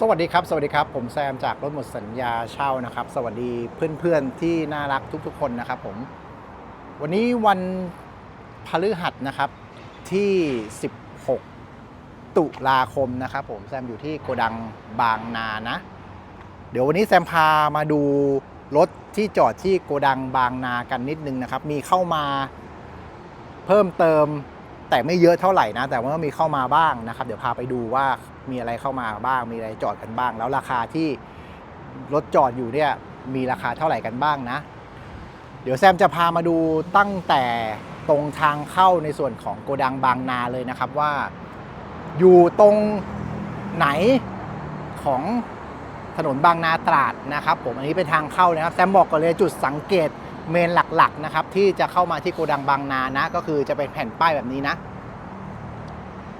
สวัสดีครับ สวัสดีครับ ผมแซมจากรถหมดสัญญาเช่านะครับ สวัสดีเพื่อนๆที่น่ารักทุกๆ คนนะครับผม วันนี้วันพฤหัสนะครับที่ 16 ตุลาคมนะครับผม แซมอยู่ที่โกดังบางนานะ เดี๋ยววันนี้แซมพามาดูรถที่จอดที่โกดังบางนากันนิดนึงนะครับ มีเข้ามาเพิ่มเติม แต่ไม่เยอะเท่าไหร่นะ แต่ว่ามีเข้ามาบ้างนะครับ เดี๋ยวพาไปดูว่ามีอะไรเข้ามาบ้าง มีอะไรจอดกันบ้าง แล้วราคาที่รถจอดอยู่เนี่ยมีราคาเท่าไหร่กันบ้างนะ เดี๋ยวแซมจะพามาดูตั้งแต่ตรงทางเข้าในส่วนของโกดังบางนาเลยนะครับว่า อยู่ตรงไหนของถนนบางนาตราดนะครับ ผมอันนี้เป็นทางเข้านะครับ แซมบอกก่อนเลยจุดสังเกต เมนหลักๆนะครับที่จะเข้ามาที่โกดังบางนานะ ก็คือจะเป็นแผ่นป้ายแบบนี้นะ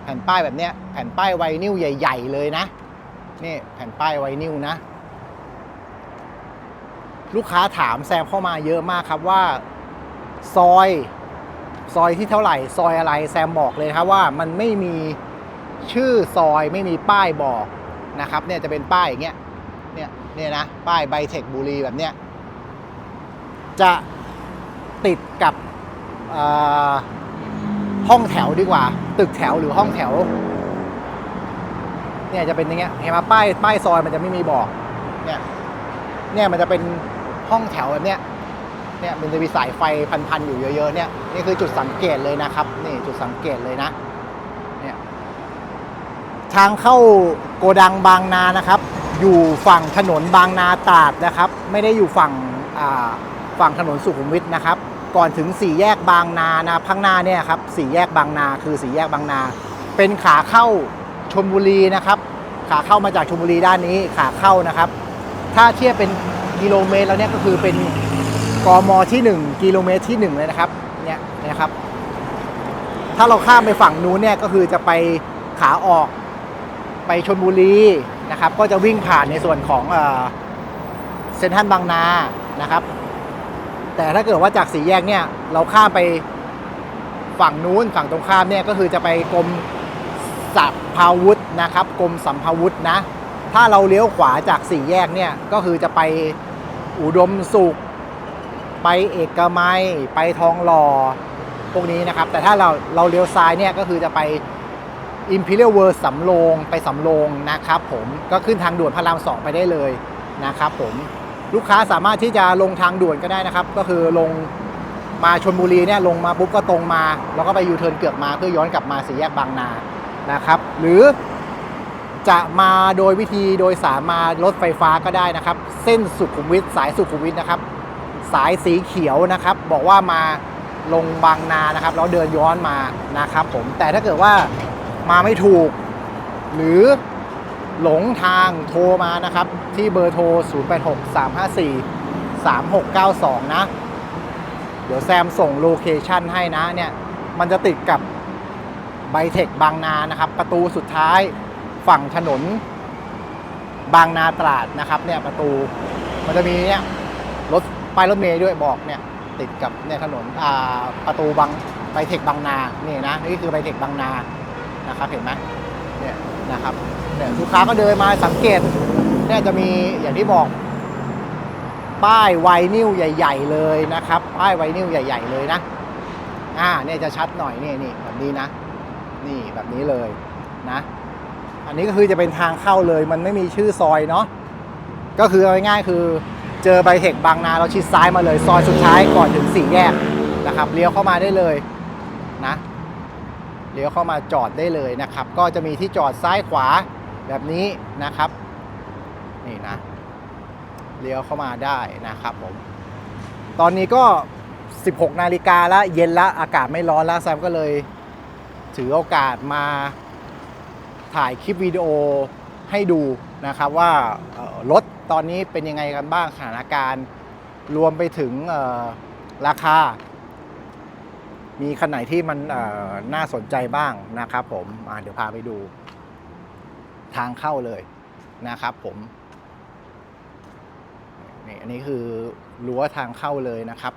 แผ่นป้ายแบบเนี้ยแผ่นป้ายไวนิลใหญ่ ๆ เลยนะนี่แผ่นป้ายไวนิลนะ ลูกค้าถามแซมเข้ามาเยอะมากครับว่า ซอยซอยที่เท่าไหร่ ซอยอะไรแซมบอกเลยครับว่ามันไม่มีชื่อซอยไม่มีป้ายบอกนะครับ เนี่ยจะเป็นป้ายอย่างเงี้ยเนี่ยเนี่ยนะป้ายไบเทคบุรีแบบเนี้ย จะติดกับห้องแถวดีกว่า ตึกแถวหรือห้องแถว เนี่ยจะเป็นอย่างเงี้ยเห็นไหมป้ายป้ายซอยมันจะไม่มีบอก เนี่ย เนี่ยมันจะเป็นห้องแถวแบบเนี้ยเนี่ยมันจะมีสายไฟพันๆอยู่เยอะๆเนี่ยนี่คือจุดสังเกตเลยนะครับ นี่จุดสังเกตเลยนะเนี่ยทางเข้าโกดังบางนานะครับ อยู่ฝั่งถนนบางนาตราดนะครับ ไม่ได้อยู่ฝั่งอ่า ฝั่งถนนสุขุมวิทนะครับ ก่อนถึงสี่แยกบางนานะข้างหน้าเนี่ยครับสี่แยกบางนาคือสี่แยกบางนา เป็นขาเข้าชลบุรีนะครับ ขาเข้ามาจากชลบุรีด้านนี้ขาเข้านะครับ ถ้าเทียบเป็นกิโลเมตรแล้วเนี่ยก็คือเป็นกมที่ 1 กิโลเมตรที่ 1 เลยนะครับเนี่ยนะครับ ถ้าเราข้ามไปฝั่งนู้นเนี่ยก็คือจะไปขาออกไปชลบุรีนะครับ ก็จะวิ่งผ่านในส่วนของเซ็นทรัลบางนานะครับ แต่ถ้าเกิดว่าจากสี่แยกเนี่ยเราข้ามไปฝั่งนู้นฝั่งตรงข้ามเนี่ยก็คือจะไปกรมสัมภาวุธนะครับกรมสัมภาวุธนะ ถ้าเราเลี้ยวขวาจากสี่แยกเนี่ยก็คือจะไปอุดมสุข ไปเอกมัย ไปทองหล่อพวกนี้นะครับ แต่ถ้าเราเราเลี้ยวซ้ายเนี่ยก็คือจะไป Imperial World สำโรงไปสำโรงนะครับผมก็ขึ้นทางด่วนพระรามสองไปได้เลยนะครับผม ลูกค้าสามารถที่จะลงทางด่วนก็ได้นะครับ ก็คือลงมาชนบุรีเนี่ยลงมาปุ๊บก็ตรงมา แล้วก็ไปยูเทิร์นเกือกมาเพื่อย้อนกลับมาสี่แยกบางนานะครับ หรือจะมาโดยวิธีโดยสารมารถไฟฟ้าก็ได้นะครับ เส้นสุขุมวิทสายสุขุมวิทนะครับ สายสีเขียวนะครับ บอกว่ามาลงบางนานะครับแล้วเดินย้อนมานะครับ ผมแต่ถ้าเกิดว่ามาไม่ถูก หรือ หลงทางโทรมานะครับ ที่เบอร์โทร 0863543692 นะ เดี๋ยวแซมส่งโลเคชันให้นะเนี่ย มันจะติดกับไบเทคบางนานะครับ ประตูสุดท้ายฝั่งถนน บางนาตราดนะครับ เนี่ยประตูมันจะมีเนี่ยรถป้ายรถเมย์ด้วยบอกเนี่ย ติดกับเนี่ยถนนอ่าประตูบางไบเทคบางนานี่นะนี่คือไบเทคบางนานะครับเห็นไหม เนี่ยนะครับเนี่ยลูกค้าก็เดินมาสังเกตเนี่ยจะมีอย่างที่บอก ป้ายไวนิลใหญ่ ๆ เลยนะครับ ป้ายไวนิลใหญ่ ๆ เลยนะอ่าเนี่ยจะชัดหน่อยนี่นี่แบบนี้นะ นี่แบบนี้เลยนะ อันนี้ก็คือจะเป็นทางเข้าเลยมันไม่มีชื่อซอยเนาะก็คือเอาง่ายๆคือเจอไบเทคบางนาเราชิดซ้ายมาเลย ซอยสุดท้ายก่อนถึงสี่แยกนะครับเลี้ยวเข้ามาได้เลยนะ เลี้ยวเข้ามาจอดได้เลยนะครับ ก็จะมีที่จอดซ้ายขวาแบบนี้นะครับ นี่นะเลี้ยวเข้ามาได้นะครับผม ตอนนี้ก็ 16 นาฬิกาแล้วเย็นแล้วอากาศไม่ร้อนแล้วแซมก็เลยถือโอกาสมาถ่ายคลิปวิดีโอให้ดูนะครับว่ารถตอนนี้เป็นยังไงกันบ้างสถานการณ์ รวมไปถึงราคา มีคันไหนที่มันน่าสนใจบ้างนะครับผมเดี๋ยวพาไปดูทางเข้าเลยนะครับผมนี่อันนี้คือรั้วทางเข้าเลยนะครับ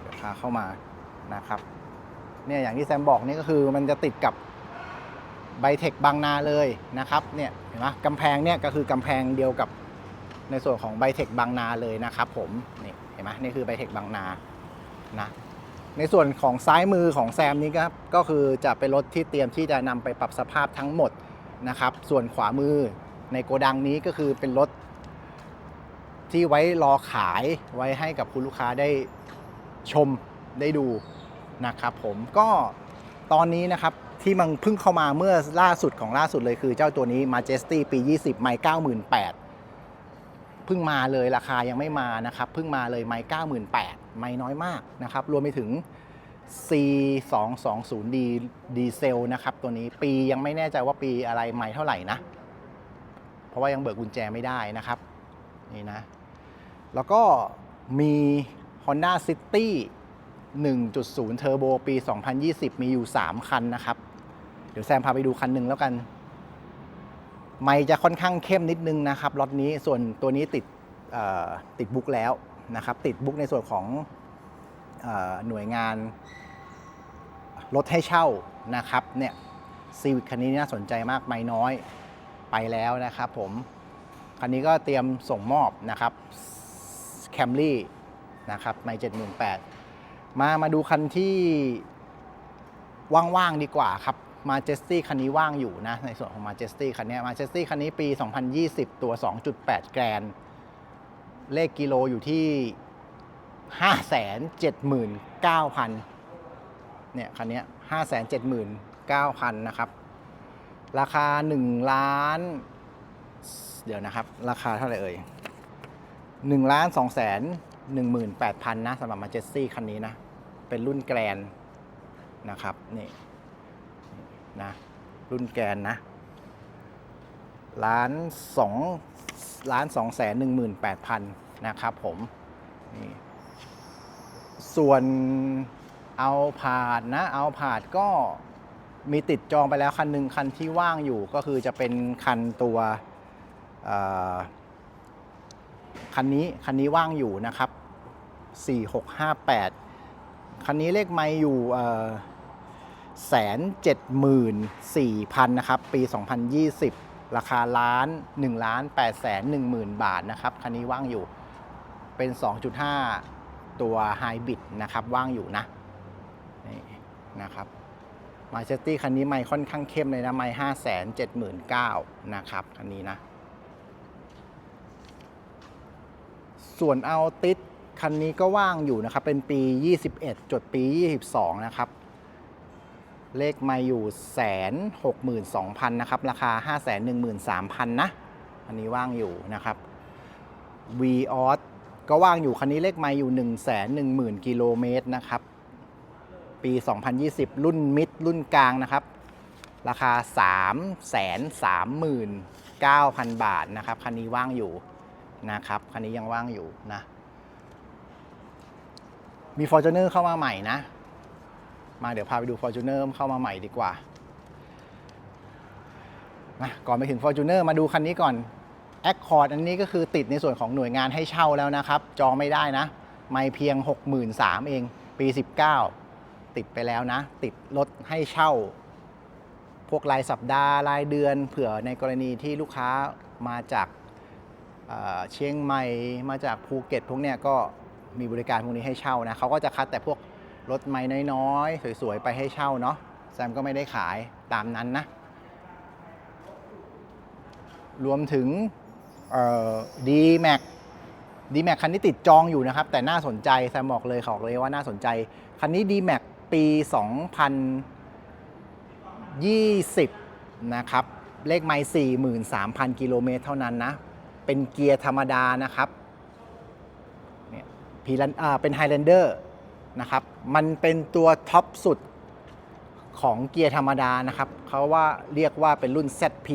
เดี๋ยวพาเข้ามานะครับเนี่ยอย่างที่แซมบอกนี่ก็คือมันจะติดกับไบเทคบางนาเลยนะครับเนี่ยเห็นไหมกำแพงเนี่ยก็คือกำแพงเดียวกับในส่วนของไบเทคบางนาเลยนะครับผมนี่ เห็นไหมนี่คือไบเทคบางนานะในส่วนของซ้ายมือของแซมนี้ครับก็คือจะเป็นรถที่เตรียมที่จะนำไปปรับสภาพทั้งหมดนะครับ ส่วนขวามือในโกดังนี้ก็คือเป็นรถที่ไว้รอขายไว้ให้กับคุณลูกค้าได้ชมได้ดูนะครับผมก็ตอนนี้นะครับที่มันเพิ่งเข้ามาเมื่อล่าสุดของล่าสุดเลยคือเจ้าตัวนี้ Majesty ปี 20 ไม่98,000 เพิ่งมาเลยราคายังไม่มานะครับเพิ่งมาเลยไม่98,000ไม่น้อยมากนะครับรวมไปถึง C 2 2 0 D ดีเซลนะครับตัวนี้ปียังไม่แน่ใจว่าปีอะไรไม่เท่าไหร่นะ เพราะว่ายังเบิกกุญแจไม่ได้นะครับนี่นะ แล้วก็มี Honda City 1.0 Turbo ปี 2020 มีอยู่ 3 คันนะครับ เดี๋ยวแซมพาไปดูคันหนึ่งแล้วกัน ไม่จะค่อนข้างเข้มนิดนึงนะครับรถนี้ส่วนตัวนี้ติดติดบุ๊กแล้วนะครับ ติดบุ๊กในส่วนของอหน่วยงานรถให้เช่านะครับเนี่ยซีวิ c คันนี้น่าสนใจมากไม่น้อยไปแล้วนะครับผม คันนี้ก็เตรียมส่งมอบนะครับแคมรี่นะครับไม่เจ็ดหมื่นแปดมามาดูคันที่ว่างๆดีกว่าครับ มาเจสตี้คันนี้ว่างอยู่นะ ในส่วนของมาเจสตี้คันนี้มาเจสตี้คันนี้ปี 2020 ตัว 2.8 แกรนเลขกิโลอยู่ที่ 579,000 เนี่ย คันนี้ 579,000 นะครับ ราคา 1 ล้าน เดี๋ยวนะครับ ราคาเท่าไหร่เอ่ยหนึ่งล้านสองแสนหนึ่งหมื่นแปดพันนะสำหรับมาเจสซี่คันนี้นะ เป็นรุ่นแกรนนะครับ นี่ นะ รุ่นแกนนะล้านสองล้านสองแสนหนึ่งหมื่นแปดพันนะครับผมนี่ส่วนเอาผาดนะ เอาผาดก็มีติดจองไปแล้วคันหนึ่งคันที่ว่างอยู่ก็คือจะเป็นคันตัวคันนี้คันนี้ว่างอยู่นะครับ 4658 คันนี้เลขไม่อยู่ แสนเจ็ดหมื่นสี่พันนะครับ ปี 2020 ราคาล้าน1ล้าน8แสน1หมื่นบาทนะครับ คันนี้ว่างอยู่เป็น 2.5 ตัวไฮบริดนะครับ ว่างอยู่นะ นี่นะครับมาเชสตี้คันนี้ไม่ค่อนข้างเข้มเลยนะ ไม่ห้าแสนเจ็ดหมื่นเก้านะครับ คันนี้นะ ส่วนเอาติดคันนี้ก็ว่างอยู่นะครับ เป็นปี 21 จดปี 22 นะครับ เลขมาอยู่แสนหกหมื่นสองพันนะครับ ราคา5 1 3 0 0 0นะ อันนี้ว่างอยู่นะครับ v ีออสก็ว่างอยู่คันนี้เลขมาอยู่1 1 0 0 0 0กิโลเมตรนะครับ ปี 2020 รุ่นมิดรุ่นกลางนะครับ ราคา3 3 3 9 0 0 0 บาทนะครับ คันนี้ว่างอยู่นะครับ คันนี้ยังว่างอยู่นะ มี Fortuner เข้ามาใหม่นะ มาเดี๋ยวพาไปดู Fortuner เข้ามาใหม่ดีกว่านะก่อนไปถึง Fortuner มาดูคันนี้ก่อน Accord อันนี้ก็คือติดในส่วนของหน่วยงานให้เช่าแล้วนะครับ จองไม่ได้นะ ไม่เพียง 63,000เอง ปี 19 ติดไปแล้วนะ ติดรถให้เช่า พวกรายสัปดาห์รายเดือน เผื่อในกรณีที่ลูกค้ามาจากเอ่อเชียงใหม่ มาจากภูเก็ต พวกเนี้ยก็มีบริการพวกนี้ให้เช่านะเขาก็จะคัดแต่พวก รถไม้น้อยๆ สวยๆ ไปให้เช่าเนาะแซมก็ไม่ได้ขายตามนั้นนะ รวมถึงดีแม็กดีแม็กคันนี้ติดจองอยู่นะครับ แต่น่าสนใจแซมบอกเลยขอเลยว่าน่าสนใจ คันนี้ดีแม็กปี 2020 นะครับ เลขไมล์43,000 กิโลเมตรเท่านั้นนะ เป็นเกียร์ธรรมดานะครับเนี่ยพีลันอ่าเป็นไฮแลนเดอร์ นะครับ มันเป็นตัวท็อปสุดของเกียร์ธรรมดานะครับเขาว่าเรียกว่าเป็นรุ่น ZP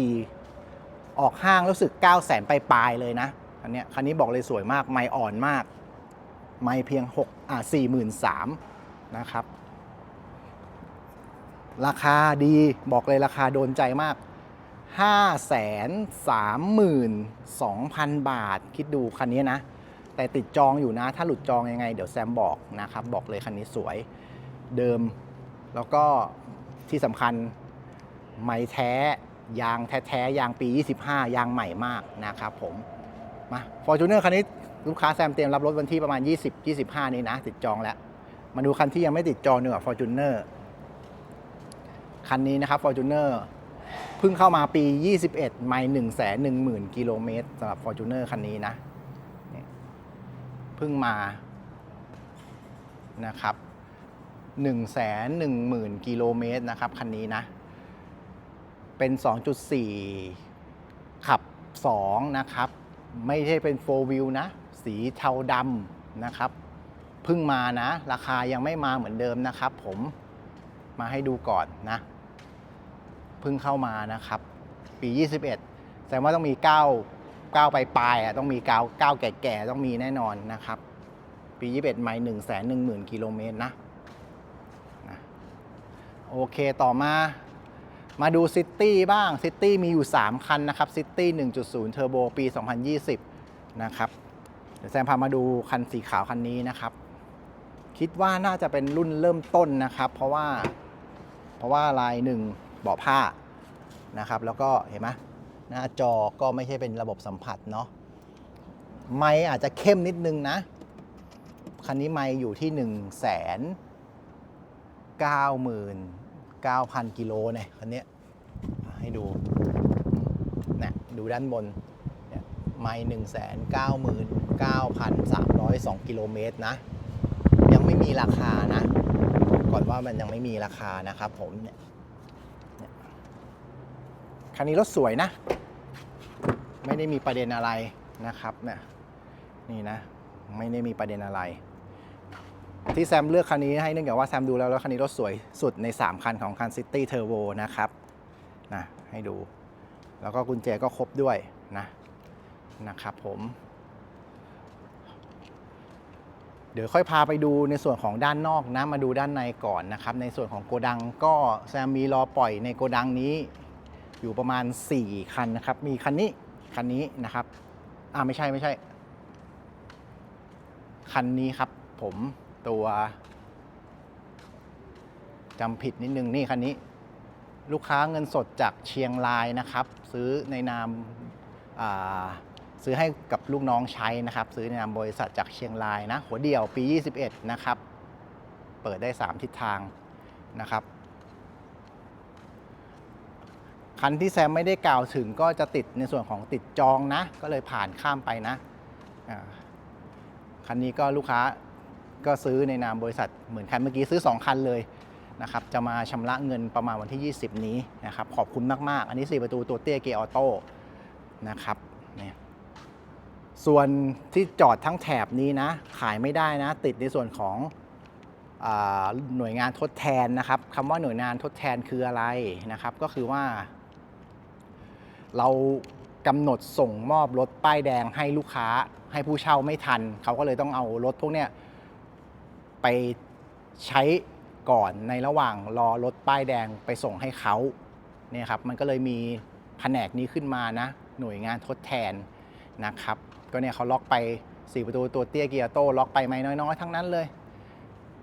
ออกห้างรู้สึก 9 0 0 0 0ปลายๆเลยนะคันเนี้ยคันนี้บอกเลยสวยมาก ไม่อ่อนมาก ไม่เพียง6อ่า43,000นะครับ ราคาดีบอกเลยราคาโดนใจมาก 532,000 บาท คิดดูคันนี้นะ แต่ติดจองอยู่นะ ถ้าหลุดจองยังไง เดี๋ยวแซมบอกนะครับ บอกเลยคันนี้สวยเดิม แล้วก็ที่สำคัญไม้แท้ ยางแท้ๆยางปี 25 ยางใหม่มากนะครับผมมาฟอร์จูเนอร์คันนี้ลูกค้าแซมเตรียมรับรถวันที่ประมาณ 20 25 นี้นะ ติดจองแล้ว มาดูคันที่ยังไม่ติดจองดีกว่าฟอร์จูเนอร์คันนี้นะครับฟอร์จูเนอร์เพิ่งเข้ามาปี 21 ไมล์1 1 0 0 0 0 กิโลเมตรสำหรับฟอร์จูเนอร์คันนี้นะ เพิ่งมานะครับ1 1 0 0 0 0 กิโลเมตรนะครับ คันนี้นะ เป็น 2.4 ขับ 2 นะครับ ไม่ใช่เป็น 4 wheel นะ สีเทาดำนะครับเพิ่งมานะ ราคายังไม่มาเหมือนเดิมนะครับ ผมมาให้ดูก่อนนะเพิ่งเข้ามานะครับ ปี 21 แสดงว่าต้องมี 9 9ไปปลายอะต้องมี9 9แก่ๆต้องมีแน่นอนนะครับ ปี21ไมล์1 1 0 0 0 0กิโลเมตรนะนะโอเคต่อมามาดูซิตี้บ้างซิตี้มีอยู่ 3 คันนะครับซิตี้1.0เทอร์โบปี 2020 นะครับเดี๋ยวแซมพามาดูคันสีขาวคันนี้นะครับ คิดว่าน่าจะเป็นรุ่นเริ่มต้นนะครับ เพราะว่าเพราะว่าลายหนึ่งเบาะผ้านะครับ แล้วก็เห็นไหม หน้าจอก็ไม่ใช่เป็นระบบสัมผัสเนาะไมอาจจะเข้มนิดนึงนะ คันนี้ไมค์อยู่ที่ 1 9 9 0 0 0 กิโลเนี่ยคันนี้ให้ดูนี่ยดูด้านบนไมล์หนึ่งแสนเก้าหมื่นเก้าพันสามร้อยสองกิโลเมตรนะ ยังไม่มีราคานะ ก่อนว่ามันยังไม่มีราคานะครับผมเนี่ย คันนี้รถสวยนะ ไม่ได้มีประเด็นอะไรนะครับเนี่ยนี่นะ ไม่ได้มีประเด็นอะไร ที่แซมเลือกคันนี้ให้เนื่องจากว่าแซมดูแล้วแล้วคันนี้รถสวยสุดใน 3 คันของคัน City Turbo นะครับนะให้ดู แล้วก็กุญแจก็ครบด้วยนะนะครับผมเดี๋ยวค่อยพาไปดูในส่วนของด้านนอกนะ มาดูด้านในก่อนนะครับ ในส่วนของโกดังก็แซมมีรอปล่อยในโกดังนี้ อยู่ประมาณ 4 คันนะครับ มีคันนี้ คันนี้นะครับ อ่าไม่ใช่ไม่ใช่ คันนี้ครับ ผมตัวจำผิดนิดนึงนี่คันนี้ ลูกค้าเงินสดจากเชียงรายนะครับ ซื้อในนามาซื้อให้กับลูกน้องใช้นะครับ ซื้อในนามบริษัทจากเชียงรายนะ หัวเดี่ยวปี 21 นะครับ เปิดได้ 3 ทิศทางนะครับ คันที่แซมไม่ได้กล่าวถึงก็จะติดในส่วนของติดจองนะ ก็เลยผ่านข้ามไปนะคันนี้ก็ลูกค้าก็ซื้อในนามบริษัทเหมือนคันเมื่อกี้ซื้อ 2 คันเลยนะครับจะมาชำระเงินประมาณวันที่ 20 นี้นะครับขอบคุณมาก ๆ อันนี้ 4 ประตูตัวเตี้ยเกียร์ออโต้นะครับเนี่ยส่วนที่จอดทั้งแถบนี้นะ ขายไม่ได้นะ ติดในส่วนของอหน่วยงานทดแทนนะครับคำว่าหน่วยงานทดแทนคืออะไรนะครับ ก็คือว่า เรากำหนดส่งมอบรถป้ายแดงให้ลูกค้าให้ผู้เช่าไม่ทัน เขาก็เลยต้องเอารถพวกเนี้ยไปใช้ก่อนในระหว่างรอรถป้ายแดงไปส่งให้เขาเนี่ยครับมันก็เลยมีแผนกนี้ขึ้นมานะ หน่วยงานทดแทนนะครับก็เนี่ยเขาล็อกไป 4 ประตูตัวเตี้ยเกียร์โต้ล็อกไปไม่น้อยๆ ทั้งนั้นเลย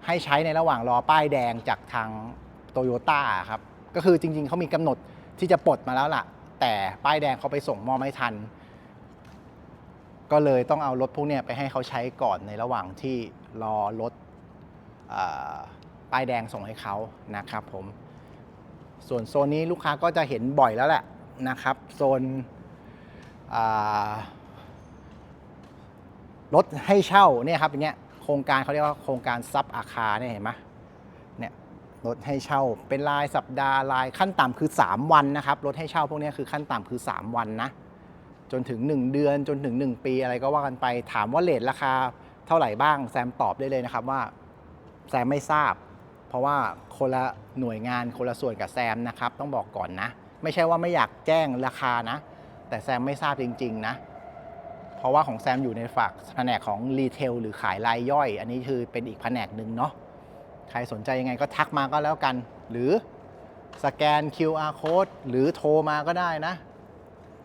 ให้ใช้ในระหว่างรอป้ายแดงจากทางโตโยต้าครับก็คือจริงๆเขามีกำหนดที่จะปลดมาแล้วล่ะ แต่ป้ายแดงเขาไปส่งมอบไม่ทัน ก็เลยต้องเอารถพวกนี้ไปให้เขาใช้ก่อนในระหว่างที่รอรถป้ายแดงส่งให้เขานะครับผมส่วนโซนนี้ลูกค้าก็จะเห็นบ่อยแล้วแหละนะครับโซนรถให้เช่าเนี่ยครับอย่างเงี้ยโครงการเขาเรียกว่าโครงการซับอาคาเนี่ยเห็นไหม รถให้เช่า เป็นรายสัปดาห์รายขั้นต่ำคือ 3 วันนะครับรถให้เช่าพวกนี้คือขั้นต่ำคือ 3 วันนะจนถึง 1 เดือนจนถึง 1 ปีอะไรก็ว่ากันไปถามว่าเลทราคาเท่าไหร่บ้างแซมตอบได้เลยนะครับว่าแซมไม่ทราบ เพราะว่าคนละหน่วยงานคนละส่วนกับแซมนะครับต้องบอกก่อนนะ ไม่ใช่ว่าไม่อยากแจ้งราคานะ แต่แซมไม่ทราบจริง ๆ นะ เพราะว่าของแซมอยู่ในฝักแผนกของรีเทลหรือขายรายย่อย อันนี้คือเป็นอีกแผนกหนึ่งเนาะ ใครสนใจยังไงก็ทักมาก็แล้วกัน หรือสแกน QR code หรือโทรมาก็ได้นะ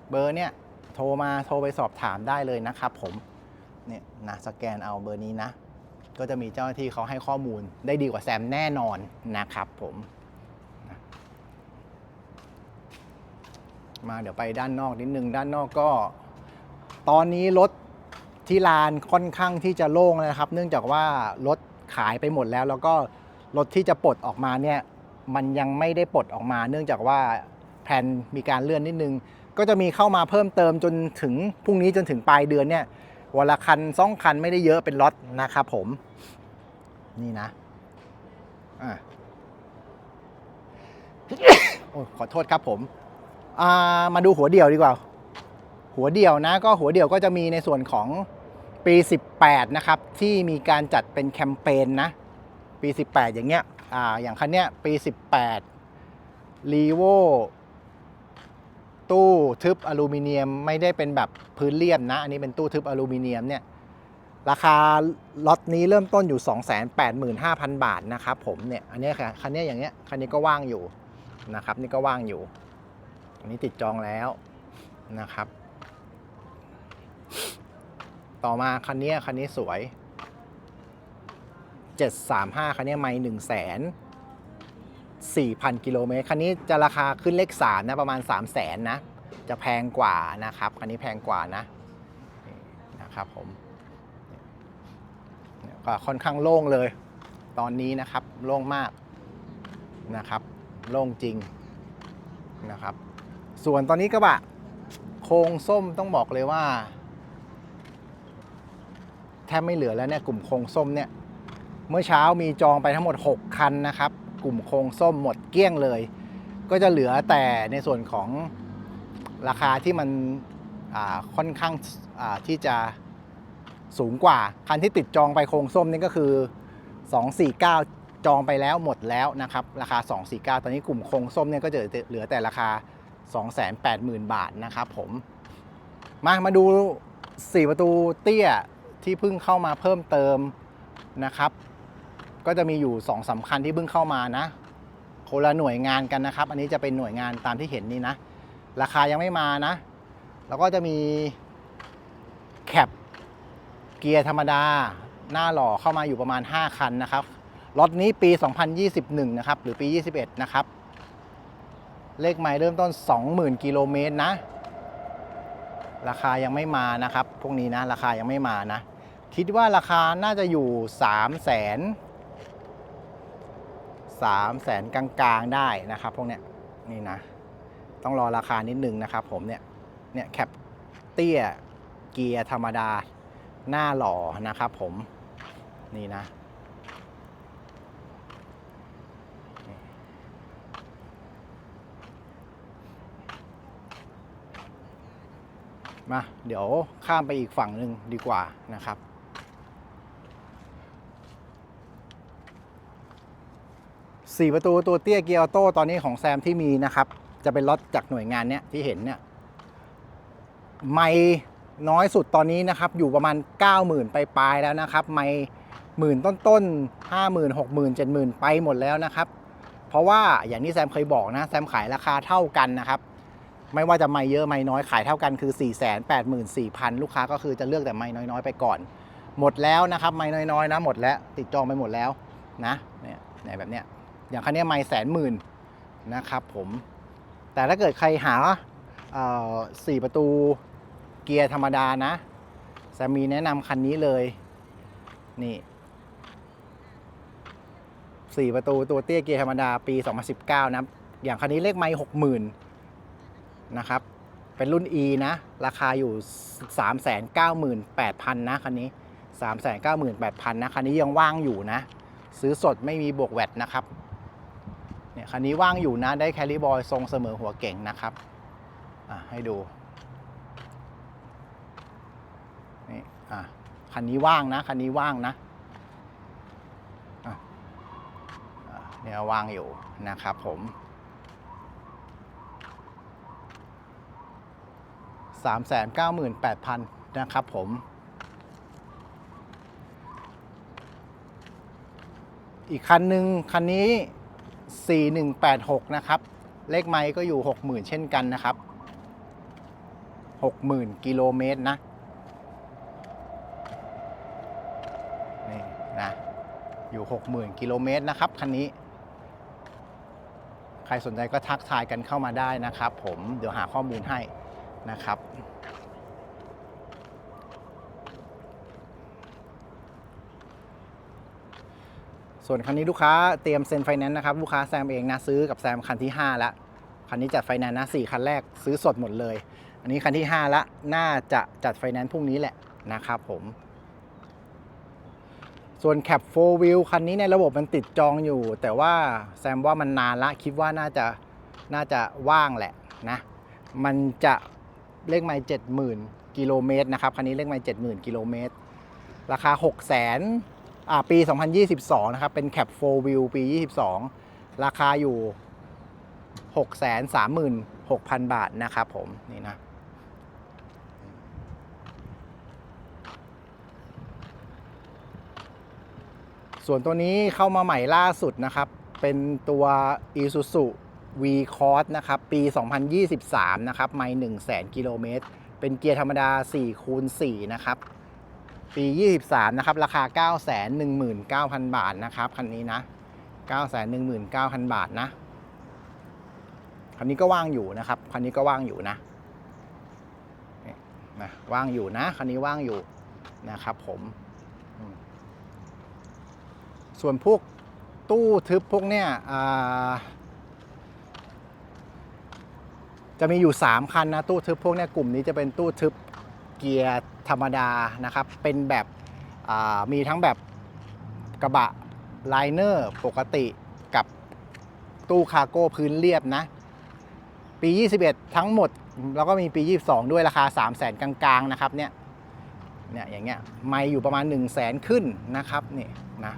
เบอร์เนี่ยโทรมาโทรไปสอบถามได้เลยนะครับผมเนี่ยนะสแกนเอาเบอร์นี้นะ ก็จะมีเจ้าหน้าที่เขาให้ข้อมูลได้ดีกว่าแซมแน่นอนนะครับผมมาเดี๋ยวไปด้านนอกนิดนึงด้านนอกก็ ตอนนี้รถที่ลานค่อนข้างที่จะโล่งนะครับ เนื่องจากว่ารถ ขายไปหมดแล้ว แล้วก็รถที่จะปลดออกมาเนี่ยมันยังไม่ได้ปลดออกมา เนื่องจากว่าแผนมีการเลื่อนนิดนึง ก็จะมีเข้ามาเพิ่มเติมจนถึงพรุ่งนี้จนถึงปลายเดือนเนี่ยวันละคันสองคันไม่ได้เยอะเป็นล็อตนะครับผม นี่นะอะโอ้ขอโทษครับผมอ่ามาดูหัวเดี่ยวดีกว่า หัวเดี่ยวนะ ก็หัวเดี่ยวก็จะมีในส่วนของ ปี 18 นะครับ ที่มีการจัดเป็นแคมเปญนะปี 18 อย่างเงี้ยอ่าอย่างคันเนี้ยปี 18 r e v o ตู้ทึบอลูมิเนียมไม่ได้เป็นแบบพื้นเรียบนะ อันนี้เป็นตู้ทึบอลูมิเนียมเนี่ยราคาล็อตนี้เริ่มต้นอยู่ 285,000 บาทนะครับผมเนี่ยอันนี้ค่ะคันเนี้ยอย่างเงี้ยคันนี้ก็ว่างอยู่นะครับ นี่ก็ว่างอยู่อันนี้ติดจองแล้วนะครับ ต่อมาคันนี้คันนี้สวย 735 คันนี้ไม่1 0 0 0 0 4,000กิโลเมตรคันนี้จะราคาขึ้นเลข3นะประมาณ3 0 0 0 0นนะ จะแพงกว่านะครับคันนี้แพงกว่านะนะครับผมก็ค่อนข้างโล่งเลย ตอนนี้นะครับโล่งมากนะครับโล่งจริงนะครับ ส่วนตอนนี้กระบะโครงส้มต้องบอกเลยว่า แทบไม่เหลือแล้วเนี่ยกลุ่มโครงส้มเนี่ยเมื่อเช้ามีจองไปทั้งหมด 6 คันนะครับ กลุ่มโครงส้มหมดเกลี้ยงเลย ก็จะเหลือแต่ในส่วนของราคาที่มันค่อนข้างาที่จะสูงกว่า คันที่ติดจองไปโครงส้มนี่ก็คือ 249 จองไปแล้วหมดแล้วนะครับ ราคา 249 ตอนนี้กลุ่มโครงส้มเนี่ยก็จะเหลือแต่ราคา 280,000 บาทนะครับผม มามาดู 4 ประตูเตี้ย ที่เพิ่งเข้ามาเพิ่มเติมนะครับ ก็จะมีอยู่2องสาคัญที่เพิ่งเข้ามานะคนละหน่วยงานกันนะครับ อันนี้จะเป็นหน่วยงานตามที่เห็นนี่นะ ราคายังไม่มานะ แล้วก็จะมีแคปเกียร์ธรรมดา หน้าหล่อเข้ามาอยู่ประมาณ 5 คันนะครับรถนี้ปี 2021 นะครับ หรือปี 21 นะครับ เลขไมล์เริ่มต้น 20,000 กิโลเมตรนะ ราคายังไม่มานะครับ พวกนี้นะ ราคายังไม่มานะ คิดว่าราคาน่าจะอยู่ 3 0 0 0 0 0 3แสนกลางๆได้นะครับ พวกเนี้ยนี่นะ ต้องรอราคานิดนึงนะครับผมเนี่ยเนี่ยแคปเตี้ยเกียร์ธรรมดาหน้าหล่อนะครับผมนี่นะ มา เดี๋ยวข้ามไปอีกฝั่งหนึ่งดีกว่านะครับ 4 ประตูตัวเตี้ยเกียร์ออโต้ตอนนี้ของแซมที่มีนะครับ จะเป็นรถจากหน่วยงานเนี้ยที่เห็นเนี่ยไม่น้อยสุดตอนนี้นะครับ อยู่ประมาณ 90,000 ไปปลายแล้วนะครับ ไม่หมื่นต้นต้นห้าหมื่นหกหมื่นเจ็ดหมื่นไปหมดแล้วนะครับ เพราะว่าอย่างที่แซมเคยบอกนะ แซมขายราคาเท่ากันนะครับ ไม่ว่าจะไม่เยอะไม่น้อยขายเท่ากันคือ4 8 4 0 0 0ลูกค้าก็คือจะเลือกแต่ไม่น้อยๆ ไปก่อน หมดแล้วนะครับ ไม่น้อยๆนะหมดแล้ว ติดจองไปหมดแล้วนะเนี่ยแบบเนี้ย อย่างคันนี้ไม่แสนหมื่นนะครับผม แต่ถ้าเกิดใครหาสี่ประตูเกียร์ธรรมดานะแซมมีแนะนำคันนี้เลย นี่สี่ประตูตัวเตี้ยเกียร์ธรรมดาปี 2019 นะ อย่างคันนี้เลขไม่หกหมื่นนะครับ เป็นรุ่น E นะ ราคาอยู่ 398,000 นะคันนี้ 398,000 นะคันนี้ยังว่างอยู่นะ ซื้อสดไม่มีบวกแวดนะครับ เนี่ยคันนี้ว่างอยู่นะได้แคลิบอยทรงเสมอหัวเก่งนะครับอะให้ดูนี่อะคันนี้ว่างนะคันนี้ว่างนะอะอะเนี่ยว่างอยู่นะครับผม398,000นะครับผมอีกคันหนึ่งคันนี้ 4186 นะครับ เลขไมล์ก็อยู่ 60,000 เช่นกันนะครับ 60,000 กิโลเมตรนะ นี่นะ อยู่ 60,000 กิโลเมตรนะครับ คันนี้ ใครสนใจก็ทักทายกันเข้ามาได้นะครับผม เดี๋ยวหาข้อมูลให้นะครับ ส่วนคันนี้ลูกค้าเตรียมเซ็นไฟแนนซ์นะครับ ลูกค้าแซมเองนะซื้อกับแซมคันที่ 5 แล้ว คันนี้จัดไฟแนนซ์นะ4คันแรกซื้อสดหมดเลย อันนี้คันที่ 5ล้วน่าจะจัดไฟแนนซ์พรุ่งนี้แหละนะครับผม ส่วนแคป4 Wheel คันนี้ในระบบมันติดจองอยู่ แต่ว่าแซมว่ามันนานละคิดว่าน่าจะน่าจะว่างแหละนะ มันจะเลขไมล์70,000กิโลเมตรนะครับคันนี้เลขไมล์70,000กิโลเมตรราคา 6 0 0 0 0 ปี 2022 นะครับ เป็นแคป4 Wheel ปี 22 ราคาอยู่ 636,000 บาทนะครับผม นี่นะ ส่วนตัวนี้เข้ามาใหม่ล่าสุดนะครับ เป็นตัว Isuzu V Cross นะครับ ปี 2023 นะครับ ไม่1 0 0 0 0 0 กิโลเมตร เป็นเกียร์ธรรมดา4คูณ4นะครับ ปี 23 นะครับ ราคา 919,000 บาทนะครับ คันนี้นะ 919,000 บาทนะ คันนี้ก็ว่างอยู่นะครับ คันนี้ก็ว่างอยู่นะนี่นะว่างอยู่นะ คันนี้ว่างอยู่นะครับผม ส่วนพวกตู้ทึบพวกเนี้ยจะมีอยู่ 3 คันนะ ตู้ทึบพวกเนี้ยกลุ่มนี้จะเป็นตู้ทึบ เกียร์ธรรมดานะครับ เป็นแบบมีทั้งแบบกระบะไลเนอร์ปกติกับตู้คาร์โก้พื้นเรียบนะ ปี 21 ทั้งหมด แล้วก็มีปี 22 ด้วยราคา 3 0 0แสนกลางๆ นะครับเนี่ยเนี่ยอย่างเงี้ยไม่อยู่ประมาณ 1 0 0 0 0แสนขึ้นนะครับนี่นะ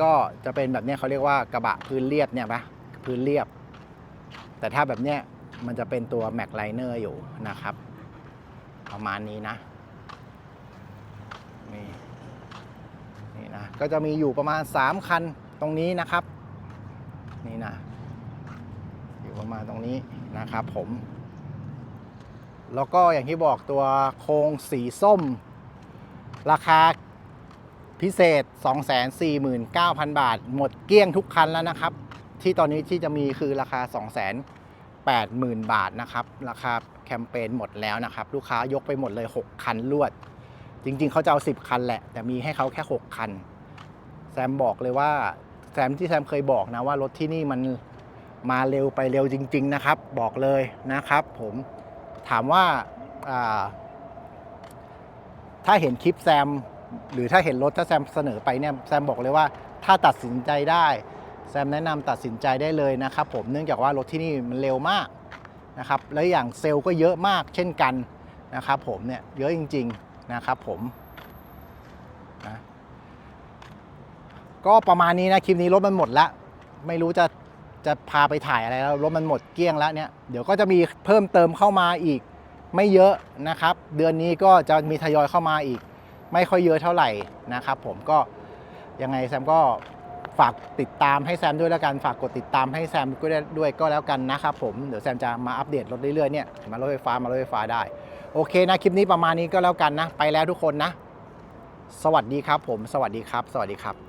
ก็จะเป็นแบบเนี้ยเขาเรียกว่ากระบะพื้นเรียบเนี่ยปะพื้นเรียบ แต่ถ้าแบบเนี้ยมันจะเป็นตัวแม็กไลเนอร์อยู่นะครับ ประมาณนี้นะนี่นี่นะก็จะมีอยู่ประมาณ 3 คันตรงนี้นะครับ นี่นะ อยู่ประมาณตรงนี้นะครับผม แล้วก็อย่างที่บอกตัวโครงสีส้ม ราคาพิเศษ 249,000 บาท หมดเกลี้ยงทุกคันแล้วนะครับ ที่ตอนนี้ที่จะมีคือราคา 280,000 บาทนะครับ ราคา แคมเปญหมดแล้วนะครับ ลูกค้ายกไปหมดเลย 6 คันรวด จริง ๆ เขาจะเอา 10 คันแหละ แต่มีให้เขาแค่ 6 คัน แซมบอกเลยว่าแซมที่แซมเคยบอกนะว่ารถที่นี่มันมาเร็วไปเร็วจริง ๆ นะครับ บอกเลยนะครับ ผมถามว่าาถ้าเห็นคลิปแซม หรือถ้าเห็นรถถ้าแซมเสนอไปเนี่ยแซมบอกเลยว่าถ้าตัดสินใจได้ แซมแนะนำตัดสินใจได้เลยนะครับ ผมเนื่องจากว่ารถที่นี่มันเร็วมาก นะครับแล้วอย่างเซลล์ก็เยอะมากเช่นกันนะครับผมเนี่ยเยอะจริงๆนะครับผมนะก็ประมาณนี้นะคลิปนี้รถมันหมดละไม่รู้จะจะพาไปถ่ายอะไรแล้วรถมันหมดเกลี้ยงแล้วเนี่ยเดี๋ยวก็จะมีเพิ่มเติมเข้ามาอีกไม่เยอะนะครับ เดือนนี้ก็จะมีทยอยเข้ามาอีก ไม่ค่อยเยอะเท่าไหร่นะครับ ผมก็ยังไงแซมก็ ฝากติดตามให้แซมด้วยแล้วกัน ฝากกดติดตามให้แซมด้วยก็แล้วกันนะครับผม เดี๋ยวแซมจะมาอัปเดตรถเรื่อยๆเนี่ย มารถไฟฟ้ามารถไฟฟ้าได้ โอเคนะ คลิปนี้ประมาณนี้ก็แล้วกันนะ ไปแล้วทุกคนนะ สวัสดีครับผม สวัสดีครับ สวัสดีครับ